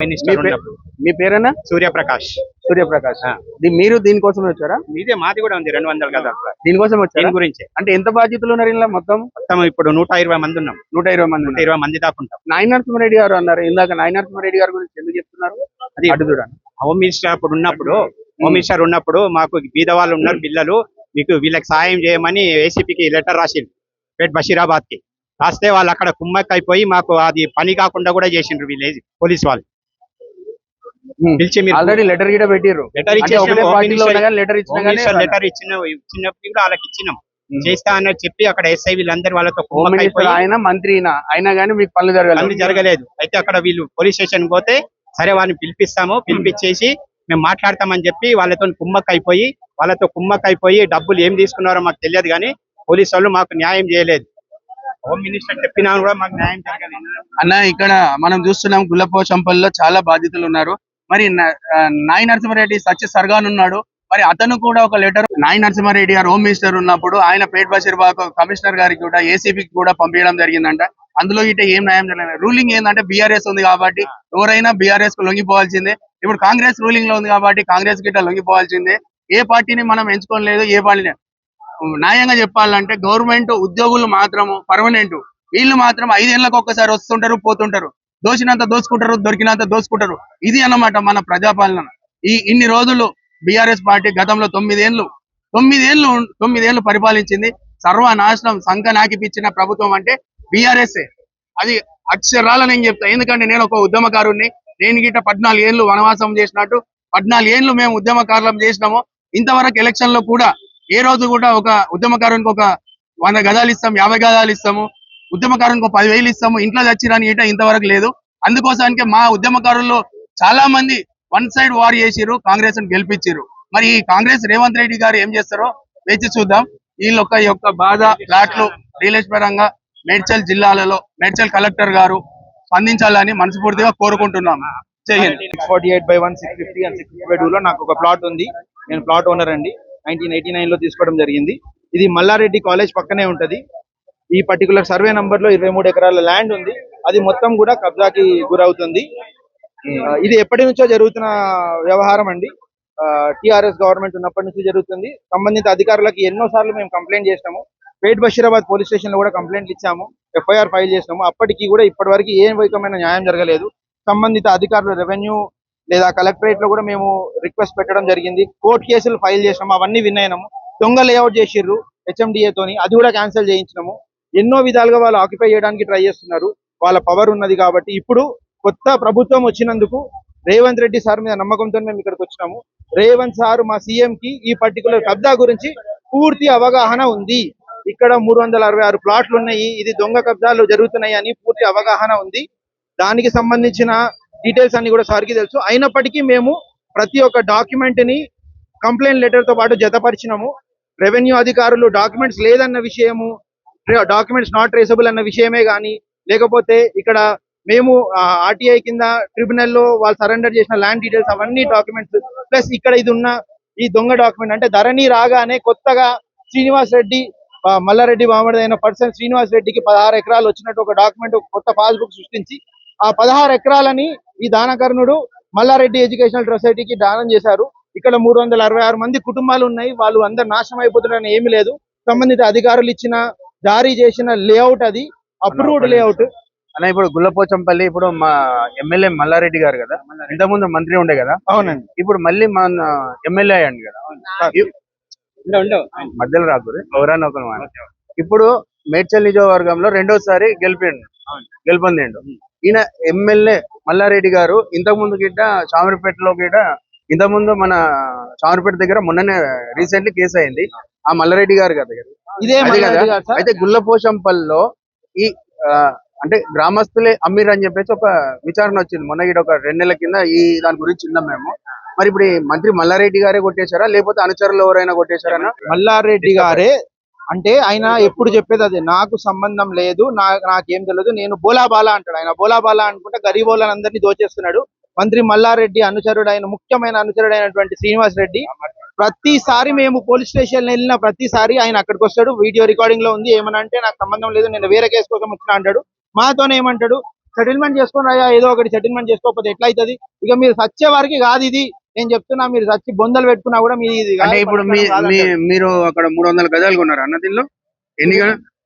Minister pay- ఉన్నప్పుడు. మీ పేరేనా సూర్యప్రకాష్. సూర్యప్రకాష్. మీరు దీనికోసం వచ్చారా? ఇదే మాది కూడా ఉంది రెండు వందల కదా. దీనికోసం వచ్చారా? దీని గురించి. అంటే ఎంత బాధ్యతలు ఉన్నారు ఇలా మొత్తం? మొత్తం ఇప్పుడు నూట ఇరవై మంది ఉన్నాం. నూట ఇరవై మంది నూట. ఇరవై మంది దాకా ఉంటాం. నాయన నరసింహారెడ్డి గారు అన్నారు. ఇందాక నాయన నరసింహారెడ్డి గారి గురించి ఎందుకు చెప్తున్నారు? అది అటు చూడండి. హోమ్ మినిస్టర్ అప్పుడు ఉన్నప్పుడు హోమ్ మినిస్టర్ ఉన్నప్పుడు మాకు బీద వాళ్ళు ఉన్నారు పిల్లలు. మీకు వీళ్ళకి సాయం చేయమని ఏసీపీకి లెటర్ రాసిండు పేట్ బషీరాబాద్కి రాస్తే వాళ్ళు అక్కడ కుమ్మక్ అయిపోయి మాకు అది పని కాకుండా కూడా చేసిండ్రు విలేజ్ పోలీస్ వాళ్ళు. పిలిచి మీరు ఆల్రెడీ లెటర్ గిట పెట్టిర్రు. లెటర్ ఇచ్చేసినాం లెటర్ ఇచ్చినా లెటర్ ఇచ్చిన ఇచ్చినప్పుడు కూడా వాళ్ళకి ఇచ్చినాం. చేస్తా అని చెప్పి అక్కడ ఎస్ఐ వీళ్ళందరూ వాళ్ళతో ఆయన మంత్రి. అయినా కానీ మీకు పనులు అన్ని జరగాలి జరగలేదు. అయితే అక్కడ వీళ్ళు పోలీస్ స్టేషన్ పోతే సరే వాళ్ళని పిలిపిస్తాము పిలిపించేసి మేము మాట్లాడతామని చెప్పి వాళ్ళతో కుమ్మక్ అయిపోయి వాళ్ళతో కుమ్మక్ అయిపోయి డబ్బులు ఏం తీసుకున్నారో మాకు తెలియదు కానీ పోలీసు వాళ్ళు మాకు న్యాయం చేయలేదు. హోమ్ మినిస్టర్ చెప్పినా కూడా మాకు న్యాయం జరగలేదు. అన్న ఇక్కడ మనం చూస్తున్నాం గుల్లపోచంపల్లిలో చాలా బాధితులు ఉన్నారు. మరి న- నాయి నరసింహారెడ్డి సత్య సర్గాన్ ఉన్నాడు. మరి అతను కూడా ఒక లెటర్ నాయి నరసింహారెడ్డి గారు హోమ్ మినిస్టర్ ఉన్నప్పుడు ఆయన పేట్ బషీర్బాగ్ కమిషనర్ గారికి కూడా ఏసీబీకి కూడా పంపించడం జరిగిందంట. అందులో ఇట ఏం న్యాయం జరగలేదు. రూలింగ్ ఏంటంటే బీఆర్ఎస్ ఉంది కాబట్టి ఎవరైనా బీఆర్ఎస్కు లొంగిపోవాల్సిందే. ఇప్పుడు కాంగ్రెస్ రూలింగ్లో ఉంది కాబట్టి కాంగ్రెస్ గిట్ట లొంగిపోవాల్సిందే. ఏ పార్టీని మనం ఎంచుకోలేదు ఏ పార్టీని. న్యాయంగా చెప్పాలంటే గవర్నమెంట్ ఉద్యోగులు మాత్రము పర్మనెంట్ వీళ్ళు మాత్రం ఐదేళ్ళకు ఒక్కసారి వస్తుంటారు పోతుంటారు. దోషినంత దోచుకుంటారు దొరికినంత దోచుకుంటారు. ఇది అన్నమాట మన ప్రజాపాలన. ఈ ఇన్ని రోజులు బీఆర్ఎస్ పార్టీ గతంలో తొమ్మిదేళ్ళు తొమ్మిదేళ్ళు తొమ్మిదేళ్ళు పరిపాలించింది. సర్వనాశనం సంఖ నాకిపించిన ప్రభుత్వం అంటే బీఆర్ఎస్ అది అక్షరాల నేను చెప్తా. ఎందుకంటే నేను ఒక ఉద్యమకారుణ్ణి. నేను గిట్ట పద్నాలుగు ఏళ్ళు వనవాసం చేసినట్టు. పద్నాలుగు ఏళ్ళు మేము ఉద్యమకారులం చేసినాము. ఇంతవరకు ఎలక్షన్లో కూడా ఏ రోజు కూడా ఒక ఉద్యమకారునికి ఒక వంద గదాలు ఇస్తాం యాభై గదాలు ఇస్తాము. ఉద్యమకారునికి ఒక పదివేలు ఇస్తాము ఇంట్లో చచ్చిరని ఈట ఇంతవరకు లేదు. అందుకోసానికి మా ఉద్యమకారుల్లో చాలా మంది వన్ సైడ్ వార్ చేసిరు కాంగ్రెస్ని గెలిపించారు మరి ఈ కాంగ్రెస్ రేవంత్ రెడ్డి గారు ఏం చేస్తారో వేచి చూద్దాం. వీళ్ళొక్క యొక్క బాధ ఫ్లాట్లు రియల్ ఎస్టేట్ పరంగా మేడ్చల్ జిల్లాలలో మేడ్చల్ కలెక్టర్ గారు స్పందించాలని మనస్ఫూర్తిగా కోరుకుంటున్నాం. Forty eight by one six fifty and six fifty లో నాకు ఒక ప్లాట్ ఉంది. నేను ప్లాట్ ఓనర్ అండి. నైన్టీన్ ఎయిటీ నైన్లో తీసుకోవడం జరిగింది. ఇది మల్లారెడ్డి కాలేజ్ పక్కనే ఉంటది. ఈ పర్టికులర్ సర్వే నంబర్లో ఇరవై మూడు ఎకరాల ల్యాండ్ ఉంది. అది మొత్తం కూడా కబ్జాకి గురవుతుంది. ఇది ఎప్పటి నుంచో జరుగుతున్న వ్యవహారం అండి. టిఆర్ఎస్ గవర్నమెంట్ ఉన్నప్పటి నుంచి జరుగుతుంది. సంబంధిత అధికారులకు ఎన్నో సార్లు మేము కంప్లైంట్ చేసినాము. పేట్ బషీరాబాద్ పోలీస్ స్టేషన్లో కూడా కంప్లైంట్ ఇచ్చాము. ఎఫ్ఐఆర్ ఫైల్ చేసినాము. అప్పటికి కూడా ఇప్పటి వరకు ఏ వైకమైన న్యాయం జరగలేదు. సంబంధిత అధికారులు రెవెన్యూ లేదా కలెక్టరేట్లో కూడా మేము రిక్వెస్ట్ పెట్టడం జరిగింది. కోర్టు కేసులు ఫైల్ చేసినాము. అవన్నీ విన్నాయినాము దొంగ లేఅవుట్ చేసిర్రు HMDA తోని. అది కూడా క్యాన్సిల్ చేయించినాము. ఎన్నో విధాలుగా వాళ్ళు ఆక్యుపై చేయడానికి ట్రై చేస్తున్నారు. వాళ్ళ పవర్ ఉన్నది కాబట్టి ఇప్పుడు కొత్త ప్రభుత్వం వచ్చినందుకు రేవంత్ రెడ్డి సార్ మీద నమ్మకంతో మేము ఇక్కడికి వచ్చినాము. రేవంత్ సార్ మా సీఎం కి ఈ పర్టికులర్ కబ్జా గురించి పూర్తి అవగాహన ఉంది. ఇక్కడ మూడు వందల అరవై ఆరు ప్లాట్లు ఉన్నాయి. ఇది దొంగ కబ్జాలు జరుగుతున్నాయి అని పూర్తి అవగాహన ఉంది. దానికి సంబంధించిన డీటెయిల్స్ అన్ని కూడా సార్కి తెలుసు. అయినప్పటికీ మేము ప్రతి ఒక్క డాక్యుమెంట్ని కంప్లైంట్ లెటర్తో పాటు జతపరిచినాము. రెవెన్యూ అధికారులు డాక్యుమెంట్స్ లేదన్న విషయము డాక్యుమెంట్స్ నాట్ ట్రేసబుల్ అన్న విషయమే కానీ లేకపోతే ఇక్కడ మేము ఆర్టీఐ కింద ట్రిబ్యునల్లో వాళ్ళు సరెండర్ చేసిన ల్యాండ్ డీటెయిల్స్ అవన్నీ డాక్యుమెంట్స్ ప్లస్ ఇక్కడ ఇది ఉన్న ఈ దొంగ డాక్యుమెంట్ అంటే ధరణి రాగానే కొత్తగా శ్రీనివాస్ రెడ్డి మల్లారెడ్డి బామడి అయిన పర్సన్ శ్రీనివాస్ రెడ్డికి పదహారు ఎకరాలు వచ్చినట్టు ఒక డాక్యుమెంట్ కొత్త పాస్బుక్ సృష్టించి ఆ పదహారు ఎకరాలని ఈ దానకర్ణుడు మల్లారెడ్డి ఎడ్యుకేషనల్ సొసైటీకి దానం చేశారు. ఇక్కడ మూడు వందల అరవై ఆరు మంది కుటుంబాలు ఉన్నాయి. వాళ్ళు అందరు నాశనం అయిపోతున్నారని ఏమీ లేదు. సంబంధిత అధికారులు ఇచ్చిన జారీ చేసిన లేఅవుట్ అది. Approved layout. అన్న ఇప్పుడు గుల్లపోచంపల్లి ఇప్పుడు మా ఎమ్మెల్యే మల్లారెడ్డి గారు కదా ఇంతకుముందు మంత్రి ఉండే కదా అవునండి. ఇప్పుడు మళ్ళీ మన ఎమ్మెల్యే అయ్యండి కదా. మధ్యలో రాకూడదు ఎవరైనా ఒకరు మాట. ఇప్పుడు మేడ్చల్ నియోజకవర్గంలో రెండోసారి గెలిపిండు గెలుపొందిండు. ఈయన ఎమ్మెల్యే మల్లారెడ్డి గారు ఇంతకు ముందు గిట్ట చామరిపేటలో గిట్ట ఇంతకు ముందు మన చామరిపేట దగ్గర మొన్ననే రీసెంట్లీ కేసు అయింది ఆ మల్లారెడ్డి గారు కదా ఇదే. అయితే గుల్లపోషంపల్లిలో ఈ అంటే గ్రామస్తులే అమ్మిరు అని చెప్పేసి ఒక విచారణ వచ్చింది. మొన్న గిట్ట ఒక రెండు నెలల కింద ఈ దాని గురించి విన్నాం మేము. మరి ఇప్పుడు ఈ మంత్రి మల్లారెడ్డి గారే కొట్టేశారా? లేకపోతే అనుచరులు ఎవరైనా కొట్టేశారా మల్లారెడ్డి గారే. అంటే ఆయన ఎప్పుడు చెప్పేది అదే నాకు సంబంధం లేదు నా నాకేం తెలియదు నేను బోలా బాలా అంటాడు. ఆయన బోలా బాలా అనుకుంటే గరీబ్ వాళ్ళని అందరినీ దోచేస్తున్నాడు. మంత్రి మల్లారెడ్డి అనుచరుడైన ముఖ్యమైన అనుచరుడైనటువంటి శ్రీనివాస్ రెడ్డి. ప్రతిసారి మేము పోలీస్ స్టేషన్ వెళ్ళిన ప్రతిసారి ఆయన అక్కడికి వస్తాడు. వీడియో రికార్డింగ్లో ఉంది. ఏమని అంటే నాకు సంబంధం లేదు నేను వేరే కేసు కోసం వచ్చిన అంటాడు. మాతోనే ఏమంటాడు? సెటిల్మెంట్ చేసుకుని అయ్యా ఏదో ఒకటి సెటిల్మెంట్ చేసుకోకపోతే ఎట్లా అవుతుంది ఇక మీరు సచ్చే వారికి కాదు ఇది. నేను చెప్తున్నా మీరు సచ్చి బొందలు పెట్టుకున్నా కూడా మీ ఇది అంటే ఇప్పుడు మీరు అక్కడ మూడు వందల గజాలు కొన్నారు అన్న దీనిలో? ఎన్ని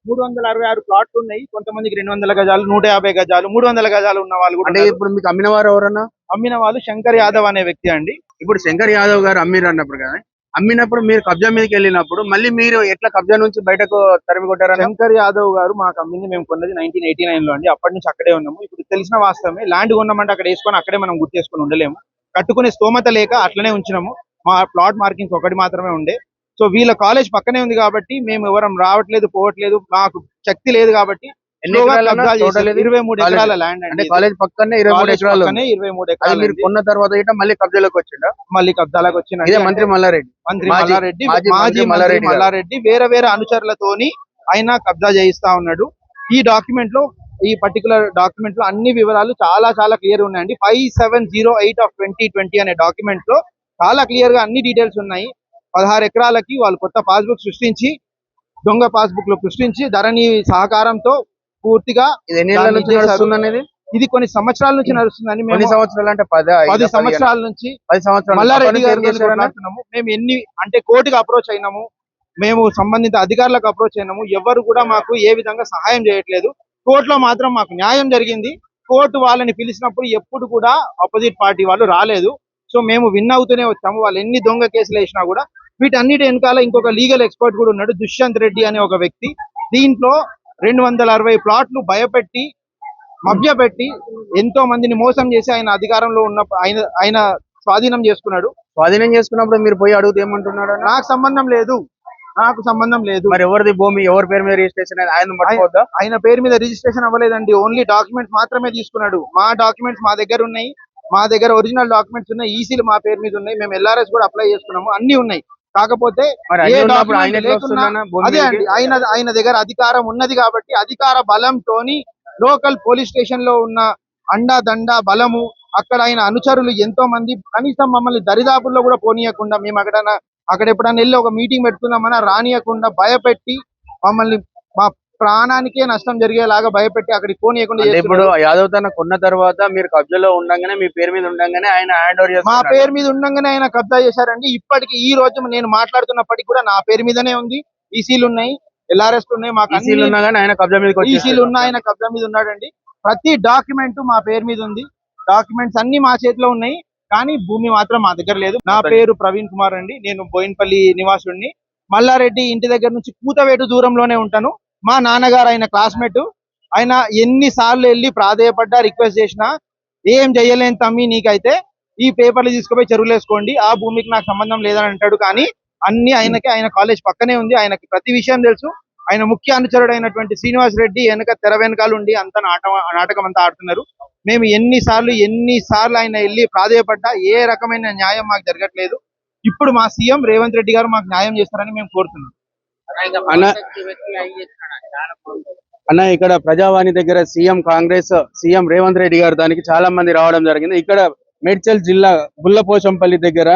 మూడు వందల అరవై ఆరు ప్లాట్లు ఉన్నాయి. కొంతమందికి రెండు వందల గజాలు నూట యాభై గజాలు మూడు వందల గజాలు ఉన్న వాళ్ళు కూడా. ఇప్పుడు మీకు అమ్మిన వారు ఎవరన్నా? అమ్మిన వాళ్ళు శంకర్ యాదవ్ అనే వ్యక్తి అండి. ఇప్పుడు శంకర్ యాదవ్ గారు అమ్మిరు అన్నప్పుడు కానీ అమ్మినప్పుడు మీరు కబ్జా మీదకి వెళ్ళినప్పుడు మళ్ళీ మీరు ఎట్లా కబ్జా నుంచి బయటకు తరిమి కొట్టారు శంకర్ యాదవ్ గారు మాకు అమ్మింది మేము కొన్నది నైన్టీన్ ఎయిటీ నైన్లో అండి. అప్పటి నుంచి అక్కడే ఉన్నాము. ఇప్పుడు తెలిసిన వాస్తవమే ల్యాండ్ కొన్నామంటే అక్కడ వేసుకొని అక్కడే మనం గుర్తేసుకొని ఉండలేము. కట్టుకునే స్తోమత లేక అట్లనే ఉంచినాము. మా ప్లాట్ మార్కింగ్స్ ఒకటి మాత్రమే ఉండే. సో వీళ్ళ కాలేజ్ పక్కనే ఉంది కాబట్టి మేము ఎవరం రావట్లేదు పోవట్లేదు మాకు శక్తి లేదు కాబట్టి ఇరవై మూడు. ఎకరాల ల్యాండ్ అంటే కాలేజ్ పక్కనే ఇరవై మూడు ఎకరాలు. ఇరవై మూడు అది ఎకరాలు మీరు కొన్న తర్వాత ఇట మళ్ళీ కబ్జాలోకి వచ్చిండ? మళ్ళీ కబ్జాలకు వచ్చిన ఇదే మంత్రి మల్లారెడ్డి. మంత్రి మల్లారెడ్డి మాజీ మల్లారెడ్డి. మల్లారెడ్డి వేరే వేరే అనుచరులతోని ఆయన కబ్జా చేయిస్తా ఉన్నాడు. ఈ డాక్యుమెంట్లో ఈ పర్టికులర్ డాక్యుమెంట్లో అన్ని వివరాలు చాలా చాలా క్లియర్ ఉన్నాయండి. Five seven zero eight of twenty twenty అనే డాక్యుమెంట్లో చాలా క్లియర్గా అన్ని డీటెయిల్స్ ఉన్నాయి. పదహారు ఎకరాలకి వాళ్ళు కొత్త పాస్బుక్ సృష్టించి దొంగ పాస్బుక్లో సృష్టించి ధరణి సహకారంతో పూర్తిగా ఇది ఎన్ని నుంచి. నడుస్తుంది అనేది? ఇది కొన్ని సంవత్సరాల నుంచి నడుస్తుందని కొన్ని మేము సంవత్సరాలు అంటే పద సంవత్సరాల నుంచి పది సంవత్సరాలు. మల్లారెడ్డి గారు మేము ఎన్ని అంటే కోర్టుకు అప్రోచ్ అయినాము. మేము సంబంధిత అధికారులకు అప్రోచ్ అయినాము. ఎవరు కూడా మాకు ఏ విధంగా సహాయం చేయట్లేదు. కోర్టులో మాత్రం మాకు న్యాయం జరిగింది. కోర్టు వాళ్ళని పిలిచినప్పుడు ఎప్పుడు కూడా ఆపోజిట్ పార్టీ వాళ్ళు రాలేదు. సో మేము విన్ అవుతూనే వచ్చాము. వాళ్ళు ఎన్ని దొంగ కేసులు వేసినా కూడా వీటన్నిటి వెనకాల ఇంకొక లీగల్ ఎక్స్పర్ట్ కూడా ఉన్నాడు దుష్యంత్ రెడ్డి అనే ఒక వ్యక్తి. దీంట్లో రెండు వందల అరవై ప్లాట్లు భయపెట్టి మభ్యపెట్టి ఎంతో మందిని మోసం చేసి ఆయన అధికారంలో ఉన్న ఆయన ఆయన స్వాధీనం చేసుకున్నాడు. స్వాధీనం చేసుకున్నప్పుడు మీరు పోయి అడుగుతూ ఏమంటున్నాడు? నాకు సంబంధం లేదు. నాకు సంబంధం లేదు. మరి ఎవరిది భూమి ఎవరి పేరు మీద రిజిస్ట్రేషన్ ఆయన ఆయన పేరు మీద రిజిస్ట్రేషన్ అవ్వలేదండి. ఓన్లీ డాక్యుమెంట్స్ మాత్రమే తీసుకున్నాడు. మా డాక్యుమెంట్స్ మా దగ్గర ఉన్నాయి. మా దగ్గర ఒరిజినల్ డాక్యుమెంట్స్ ఉన్నాయి. ఈసీలు మా పేరు మీద ఉన్నాయి. మేము ఎల్ఆర్ఎస్ కూడా అప్లై చేసుకున్నాము. అన్ని ఉన్నాయి. కాకపోతే అదే? అండి ఆయన ఆయన దగ్గర అధికారం ఉన్నది కాబట్టి అధికార బలంతోని లోకల్ పోలీస్ స్టేషన్లో ఉన్న అండా దండ బలము అక్కడ ఆయన అనుచరులు ఎంతో మంది కనీసం మమ్మల్ని దరిదాపుల్లో కూడా పోనీయకుండా మేము అక్కడ అక్కడ ఎప్పుడైనా వెళ్ళి ఒక మీటింగ్ పెట్టుకుందామన్నా రానియకుండా భయపెట్టి మమ్మల్ని మా ప్రాణానికే నష్టం జరిగేలాగా భయపెట్టి అక్కడికి పోనీయకుండా ఇప్పుడు. యాదవ్ తన కొన్న తర్వాత మీరు కబ్జాలో ఉండంగానే మీ పేరు మీద ఉండంగానే ఆయన హ్యాండ్ ఓవర్ మా పేరు మీద ఉండగానే ఆయన కబ్జా చేశారండి. ఇప్పటికి ఈ రోజు నేను మాట్లాడుతున్నప్పటికీ కూడా నా పేరు మీదనే ఉంది. ఈసీలు ఉన్నాయి ఎల్ఆర్ఎస్ ఉన్నాయి మాకు ఈసీలు అన్ని ఉన్నా కానీ ఆయన కబ్జా మీదకి ఈసీలు. ఉన్న ఆయన కబ్జా మీద ఉన్నాడండి. ప్రతి డాక్యుమెంట్ మా పేరు మీద ఉంది. డాక్యుమెంట్స్ అన్ని మా చేతిలో ఉన్నాయి. కానీ భూమి మాత్రం మా దగ్గర లేదు. నా పేరు ప్రవీణ్ కుమార్ అండి. నేను బోయిన్పల్లి నివాసుడిని. మల్లారెడ్డి ఇంటి దగ్గర నుంచి కూతవేటు దూరంలోనే ఉంటాను. మా నాన్నగారు ఆయన క్లాస్మేట్ ఆయన ఎన్ని సార్లు వెళ్ళి ప్రాధేయపడ్డా రిక్వెస్ట్ చేసినా ఏం చెయ్యలేని తమ్మి నీకైతే ఈ పేపర్లు తీసుకుపోయి చెరువులు వేసుకోండి. ఆ భూమికి నాకు సంబంధం లేదని అంటాడు. కానీ అన్ని ఆయనకి ఆయన కాలేజ్ పక్కనే ఉంది. ఆయనకి ప్రతి విషయం తెలుసు. ఆయన ముఖ్య అనుచరుడు అయినటువంటి శ్రీనివాస్ రెడ్డి వెనక తెర వెనకాల ఉండి అంత నాట నాటకం అంతా ఆడుతున్నారు. మేము ఎన్ని సార్లు ఎన్ని సార్లు ఆయన వెళ్ళి ప్రాధేయపడ్డా ఏ రకమైన న్యాయం మాకు జరగట్లేదు. ఇప్పుడు మా సీఎం రేవంత్ రెడ్డి గారు మాకు న్యాయం చేస్తారని మేము కోరుతున్నాం. అన్న ఇక్కడ ప్రజావాణి దగ్గర CM Congress CM Revanth Reddy గారు దానికి చాలా మంది రావడం జరిగింది. ఇక్కడ మేడ్చల్ జిల్లా గుల్లపోచంపల్లి దగ్గర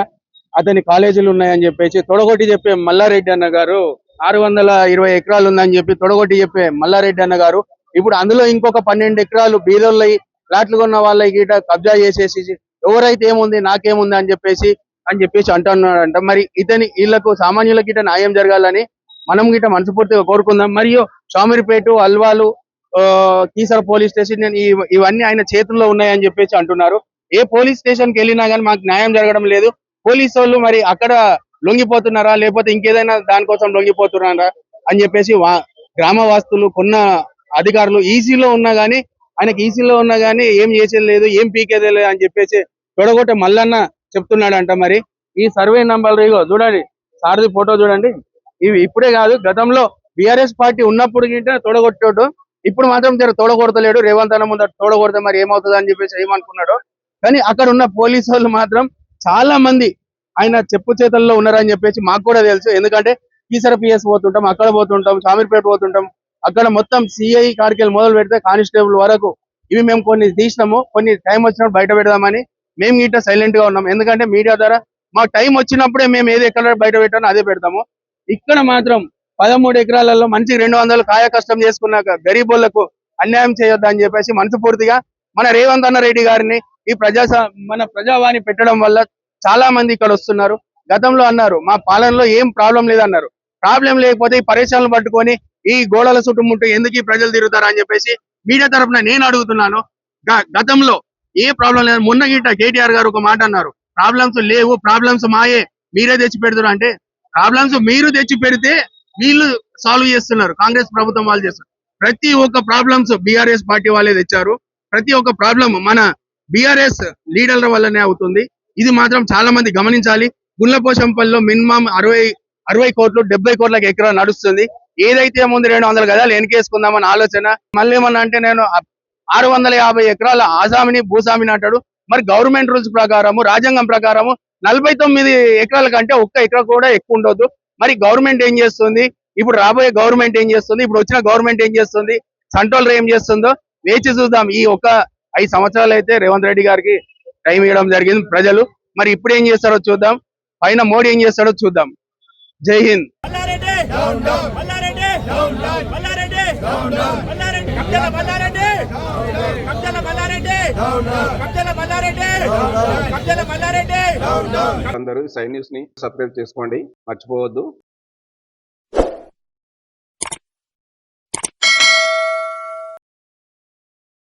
అతని కాలేజీలు ఉన్నాయని చెప్పేసి తొడగొట్టి చెప్పే మల్లారెడ్డి అన్న గారు ఆరు వందల ఇరవై ఎకరాలు ఉందని చెప్పి తొడగొట్టి చెప్పే మల్లారెడ్డి అన్న గారు ఇప్పుడు అందులో ఇంకొక పన్నెండు ఎకరాలు బీదోళ్ళై ఫ్లాట్లు కొన్న వాళ్ళకి గిట కబ్జా చేసేసి ఎవరైతే ఏముంది నాకేముంది అని చెప్పేసి అని చెప్పేసి అంటున్నాడంట. మరి ఇతని వీళ్ళకు సామాన్యులకి గిట న్యాయం జరగాలని మనం గిట్ట మనస్ఫూర్తిగా కోరుకుందాం. మరియు షామిరిపేట అల్వాలు కీసర పోలీస్ స్టేషన్ ఇవన్నీ ఆయన చేతుల్లో ఉన్నాయని చెప్పేసి అంటున్నారు. ఏ పోలీస్ స్టేషన్కి వెళ్ళినా కానీ మాకు న్యాయం జరగడం లేదు. పోలీసు వాళ్ళు మరి అక్కడ లొంగిపోతున్నారా? లేకపోతే ఇంకేదైనా దానికోసం లొంగిపోతున్నారా? అని చెప్పేసి గ్రామ వాస్తులు కొన్న అధికారులు ఈసీలో ఉన్నా కానీ ఆయనకి ఈసీలో ఉన్నా కానీ ఏం చేసేది లేదు ఏం పీకేదే లేదు అని చెప్పేసి తొడగొట్టే మల్లన్న చెప్తున్నాడంట మరి. ఈ సర్వే నంబర్ ఇగో చూడండి. సారథి ఫోటో చూడండి. ఇవి ఇప్పుడే కాదు గతంలో బీఆర్ఎస్ పార్టీ ఉన్నప్పుడు గింటే తోడగొట్టాడు ఇప్పుడు మాత్రం జర తోడగొడతలేడు. రేవంత్ అన్న ముందు తోడగొడితే మరి ఏమవుతుంది అని చెప్పేసి ఏమనుకున్నాడు. కానీ అక్కడ ఉన్న పోలీసు వాళ్ళు మాత్రం చాలా మంది ఆయన చెప్పు చేతల్లో ఉన్నారని చెప్పేసి మాకు కూడా తెలుసు. ఎందుకంటే కీసర పిఎస్ పోతుంటాం అక్కడ పోతుంటాం షామీర్పేట పోతుంటాం. అక్కడ మొత్తం సిఐ కాడికి మొదలు పెడితే కానిస్టేబుల్ వరకు ఇవి మేము కొన్ని తీసినాము కొన్ని టైం వచ్చినప్పుడు బయట పెడదామని మేము గిట్ట సైలెంట్గా ఉన్నాం. ఎందుకంటే మీడియా ద్వారా మా టైం వచ్చినప్పుడే మేము ఏది ఎక్కడ బయట పెట్టానో అదే పెడతాము. ఇక్కడ మాత్రం పదమూడు ఎకరాలలో మంచి రెండు వందలు కాయ కష్టం చేసుకున్నాక గరీబులకు అన్యాయం చేయొద్దు అని చెప్పేసి మనసుపూర్తిగా మన రేవంత్ అన్న రెడ్డి గారిని ఈ ప్రజా స- మన ప్రజావాణి పెట్టడం వల్ల చాలా మంది ఇక్కడ వస్తున్నారు. గతంలో అన్నారు మా పాలనలో ఏం ప్రాబ్లం లేదన్నారు. ప్రాబ్లం లేకపోతే ఈ పరేషాలను పట్టుకొని ఈ గోడల చుట్టుముట్టు ఎందుకు ఈ ప్రజలు తిరుగుతారు అని చెప్పేసి మీడియా తరఫున నేను అడుగుతున్నాను. గ- గతంలో ఏ ప్రాబ్లం లేదు. మొన్న గిట్ట కేటీఆర్ గారు ఒక మాట అన్నారు ప్రాబ్లమ్స్ లేవు ప్రాబ్లమ్స్ మాయే మీరే తెచ్చి పెడుతున్నారు అంటే ప్రాబ్లమ్స్ మీరు తెచ్చి పెడితే వీళ్ళు సాల్వ్ చేస్తున్నారు. కాంగ్రెస్ ప్రభుత్వం వాళ్ళు చేస్తున్నారు. ప్రతి ఒక్క ప్రాబ్లమ్స్ బీఆర్ఎస్ పార్టీ వాళ్ళే తెచ్చారు. ప్రతి ఒక్క ప్రాబ్లం మన బీఆర్ఎస్ లీడర్ల వల్లనే అవుతుంది. ఇది మాత్రం చాలా మంది గమనించాలి. గుండ్లపోషంపల్లిలో మినిమం అరవై అరవై కోట్లు డెబ్బై కోట్లకు ఎకరా నడుస్తుంది. ఏదైతే ముందు రెండు వందల గదాలు వెనకేసుకుందామని ఆలోచన మళ్ళీ ఏమన్నా అంటే నేను ఆరు వందల యాభై ఎకరాల ఆసామిని భూసామిని అంటాడు. మరి గవర్నమెంట్ రూల్స్ ప్రకారము రాజ్యాంగం ప్రకారము నలభై తొమ్మిది ఎకరాల కంటే ఒక్క ఎకరా కూడా ఎక్కువ ఉండొద్దు. మరి గవర్నమెంట్ ఏం చేస్తుంది? ఇప్పుడు రాబోయే గవర్నమెంట్ ఏం చేస్తుంది? ఇప్పుడు వచ్చిన గవర్నమెంట్ ఏం చేస్తుంది? సెంట్రల్ ఏం చేస్తుందో వేచి చూద్దాం. ఈ ఒక్క ఐదు సంవత్సరాలు అయితే రేవంత్ రెడ్డి గారికి టైం ఇవ్వడం జరిగింది ప్రజలు. మరి ఇప్పుడు ఏం చేస్తారో చూద్దాం. పైన మోడీ ఏం చేస్తాడో చూద్దాం. జై హింద్. మల్లారెడ్డి! అందరూ సై ని సబ్స్క్రైబ్ చేసుకోండి మర్చిపోవద్దు.